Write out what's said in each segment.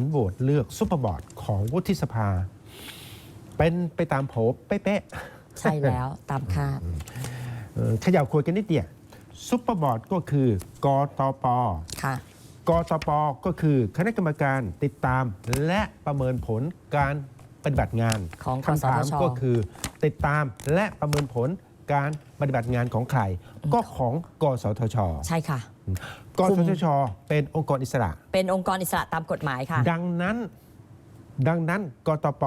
ลโหวตเลือกซุปเปอร์บอร์ดของวุฒิสภา เป็นไปตามโผเป๊ะๆใช่แล้วตามคาดเอ่อเขย่าคุยกันนิดเดียวซุปเปอร์บอร์ดก็คือกตปค่ะกตปก็คือคณะกรรมการติดตาม และประเมินผลการปฏิบัติงานของคำถามกสทชก็คือ ติดตามและประเมินผลการปฏิบัติงานของใคร ก็ของกสทช ใช่ค่ะ กสทชเป็นองค์กรอิสระ เป็นองค์กรอิสระตามกฎหมายค่ะ ดังนั้นดังนั้นกตป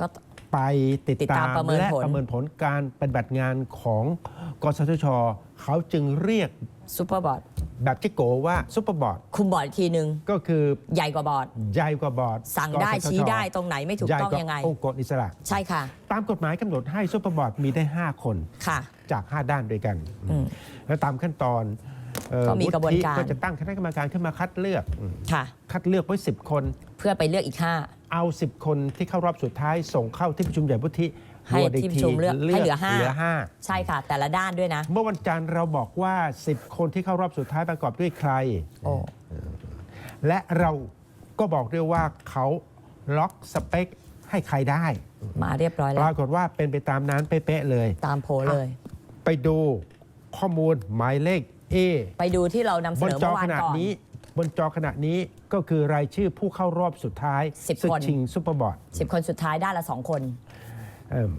ก็ ไปติดติดตาตามมประเมินและผล ประเมินผลการปฏิบัติงานของกสทช เขาจึงเรียกซูเปอร์บอร์ดแบบจิโกว่าซุปเปอร์บอร์ดคุมบอร์ดอีกทีหนึ่งก็คือใหญ่กว่าบอร์ด ใหญ่กว่าบอร์ดสั่งได้กสทชชี้ได้ตรงไหนไม่ถูกต้องใหญ่ว่ายังไง องค์กรอิสระ ใช่ค่ะตามกฎหมายกำหนดให้ซุปเปอร์บอร์ดมีได้ 5 คนค่ะ จาก 5 ด้านด้วยกัน อืม แล้วตามขั้นตอนเอ่อก็ มีกระบวนการวุฒิก็จะตั้งคณะกรรมการขึ้นมาคัดเลือกอืมค่ะคัดเลือกไว้ 10 คน เพื่อไปเลือกอีกเอา 10 คนที่เข้ารอบสุดท้ายส่งเข้าที่ประชุมใหญ่วุฒิให้โหวตอีกที่ประชุมเลือกให้เหลือห้าเหลือห้า5ใช่ค่ะ แต่ละด้านด้วยนะ เมื่อวันจันทร์เราบอกว่า 10 คนที่เข้ารอบสุดท้ายประกอบด้วยใครโอ้และเราก็บอกด้วยว่าเขาล็อกสเปคให้ใครได้ มาเรียบร้อยปแล้วรากฏว่าเป็นไปตามนั้นเป๊ะๆเลย ตามโพลเลย ไปดูข้อมูลหมายเลข A ไปดูที่เรานำเสบนนอจอเมื่อวาขนณะก่อน นี้ บนจอขณะนี้ก็คือรายชื่อผู้เข้ารอบสุดท้ายสิบศึกคน ชิงซุปเปอร์บอร์ด10 คนสุดท้ายด้านละ 2 คนเอิ่ม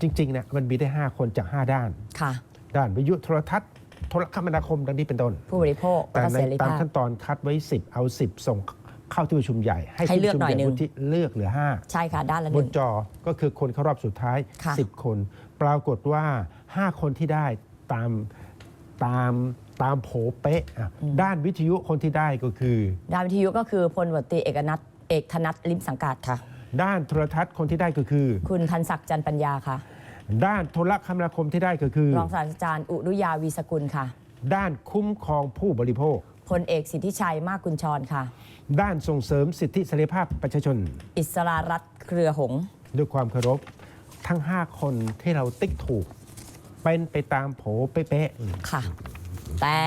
จริงๆนะมันมีได้ 5 คนจาก 5 ด้าน ค่ะ ด้านวิทยุโทรทัศน์โทรคมนาคมดังนี้เป็นต้น ผู้บริโภคแต่และในเสรีตามภาพ ขั้นตอนคัดไว้ 10 เอา 10 ส่งเข้าที่ประชุมใหญ่ ให้ให้ที่เลืปอกระชุมหน่อยใหญ่หนึ่ง วุฒิเลือกเหลือ 5 ใช่ค่ะ ด้านละหบนึ่นง จอก็คือคนเข้ารอบสุดท้าย ค่ะ 10 คน ปรากฏว่า 5 คนที่ได้ตาม ตามตามโผเป๊ะอะด้านวิทยุคนที่ได้ก็คือ ด้านวิทยุก็คือพลวตรีเอกนัทเอกธนัทลิมสังกัดค่ะ ด้านโทรทัศน์คนที่ได้ก็คือ คุณพันศักดิ์จันทร์ปัญญาค่ะ ด้านโทรคมนาคมที่ได้ก็คือ รองศาสตราจารย์อุรุยาวีสกุลค่ะ ด้านคุ้มครองผู้บริโภคพลเอกสิทธิชัยมากกุญชรค่ะ ด้านส่งเสริมสิทธิเสรีภาพประชาชน อิสรารัตน์เครือหงส์ด้วยความเคารพทั้ง 5 คนที่เราติ๊กถูก เป็นไปตามโผเป๊ะค่ะ แต่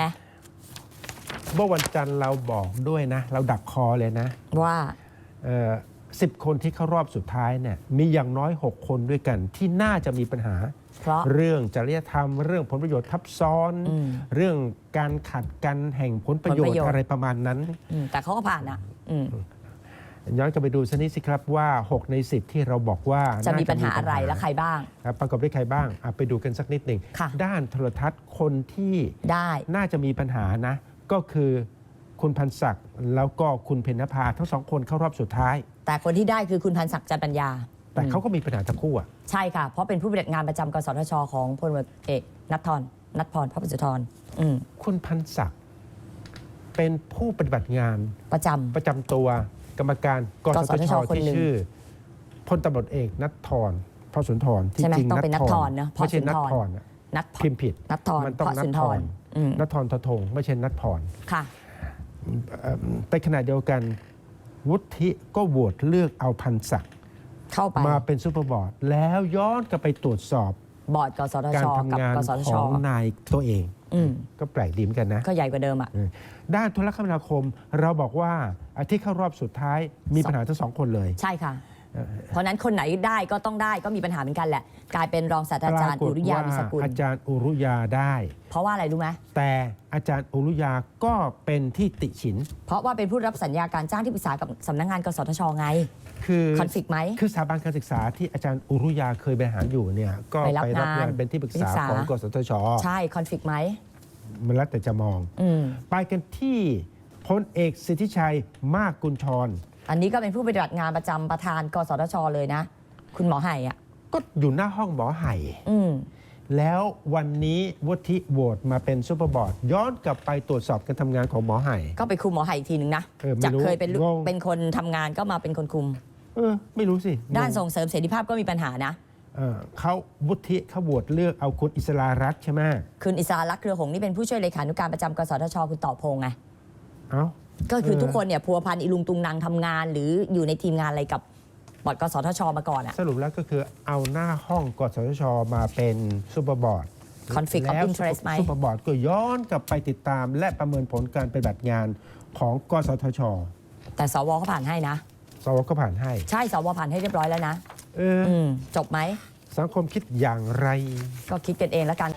ๆเมื่อวันจันทร์เราบอกด้วยนะ เราดักคอเลยนะว่าสิบคนที่เข้ารอบสุดท้ายเนี่ยมีอย่างน้อย 6 คนด้วยกันที่น่าจะมีปัญหา เพราะ เรื่องจริยธรรม เรื่องผลประโยชน์ทับซ้อน อืมเรื่องการขัดกันแห่งผลประโยชผลประน์โยชน์อะไรประมาณนั้น อืมแต่เขาก็ผ่านอะ อืม ย้อนกลับไปดูสักนิดสิครับว่า 6 ใน 10 ที่เราบอกว่าจะน่มีปัญหาอะไรและใครบ้างครับประกอบด้วยใครบ้างอะไปดูกันสักนิดหนึ่งค่ะด้านโทรทัศน์คนที่ได้น่าจะมีปัญหานะ ก็คือคุณพันศักดิ์แล้วก็คุณเพญนภาทั้งสองคนเข้ารอบสุดท้าย แต่คนที่ได้คือคุณพันศักดิ์จันทร์ปัญญา แต่เขาก็มีปัญหาทั้งคู่อะใช่ค่ะ เพราะเป็นผู้ปฏิบัติงานประจำกสทช ของพลตเอกนัทธรนัทพรพระประสุธรอืมคุณพันศักดิ์เป็นผู้ปฏิบัติงานประจำประจำตัว กรรมการกสกสททชชคนที่หนึ่งชื่อพลตำรวจเอกนัทธรพระสุนทรที่ใช่ไหมจริงต้องเป็นนัทธรเนอะไม่ใช่พนัระทสุนทรธรอะนัทพิมพ์ผิดนัทธรมันต้องพระนัสุทนธทรรอืมนัทธรททงไม่ใช่นัทพรค่ะเอ่อแต่ขณะเดียวกันวุฒิก็โหวตเลือกเอาพันศักดิ์เข้าไปมาเป็นซูเปอร์บอร์ดแล้วย้อนกลับไปตรวจสอบบอร์ดกสทการชกับทำงานกสทขชองนายตัวเองอืม ก็แปลกดีเหมือนกันนะ ก็ใหญ่กว่าเดิมอะด้านโทรคมนาคมเราบอกว่าอาที่เข้ารอบสุดท้ายมีปัญหาทั้งสองคนเลย ใช่ค่ะ เพราะฉะนั้นคนไหนได้ก็ต้องได้ก็มีปัญหาเหมือนกันแหละ กลายเป็นรองศาสตราจารย์อุรุยาวิสกุลอาจารย์อุรุยาได้ เพราะว่าอะไรรู้ไหมแต่อาจารย์อุรุยาก็เป็นที่ติฉิน เพราะว่าเป็นผู้รับสัญญาการจ้างที่ปรึกษากับสำนักงานกสทชไง คือคอนฟ lict ไหม คือสถาบันการศึกษาที่อาจารย์อุรุยาเคยบริหารอยู่เนี่ยก็ไปรับไปรับงานงานเป็นที่ปรึกษาที่ปรึกษาของกสทชใช่คอนฟ lict ไหมมันแล้วแต่จะมองอืมไปกันที่พลเอกสิทธิชัยมากกุลชร อันนี้ก็เป็นผู้ปฏิบัติงานประจำประธานกสทชเลยนะ คุณหมอไห่อะ ก็อยู่หน้าห้องหมอไห่ อืม แล้ววันนี้วุฒิโหวตมาเป็นซูเปอร์บอร์ดย้อนกลับไปตรวจสอบการทำงานของหมอไห่ ก็ไปคุมหมอไห่อีกทีหนึ่งนะ เออไม่จากรู้เคยเป็นลูกงง เป็นคนทำงานก็มาเป็นคนคุม เออ ไม่รู้สิด้านงงส่งเสริมเสรีภาพก็มีปัญหานะ เออเขาวุฒิเขาโหวตเลือกเอาคุณอิสรารัตน์ใช่ไหมคุณอิสราลักษณ์เครือหงส์นี่เป็นผู้ช่วยเลขานุการประจำกสทช คุณต่อพงษ์ไง เอ้า ก็คือเออทุกคนเนี่ยพัวพันอีลุงตุงนางทำงาน หรืออยู่ในทีมงานอะไรกับบอร์ดกสทชมาก่อนอะ สรุปแล้วก็คือเอาหน้าห้องกสทชมาเป็นซูเปอร์บอร์ด conflict of แล้ว interest ไหม ซูเปอร์บอร์ดก็ย้อนกลับไปติดตาม และประเมินผลการปฏิบัติงานของกสทช แต่สวเขาผ่านให้นะ สวก็ผ่านให้ ใช่สวผ่านให้เรียบร้อยแล้วนะ เอออ อืม จบไหม สังคมคิดอย่างไร ก็คิดกันเองแล้วกัน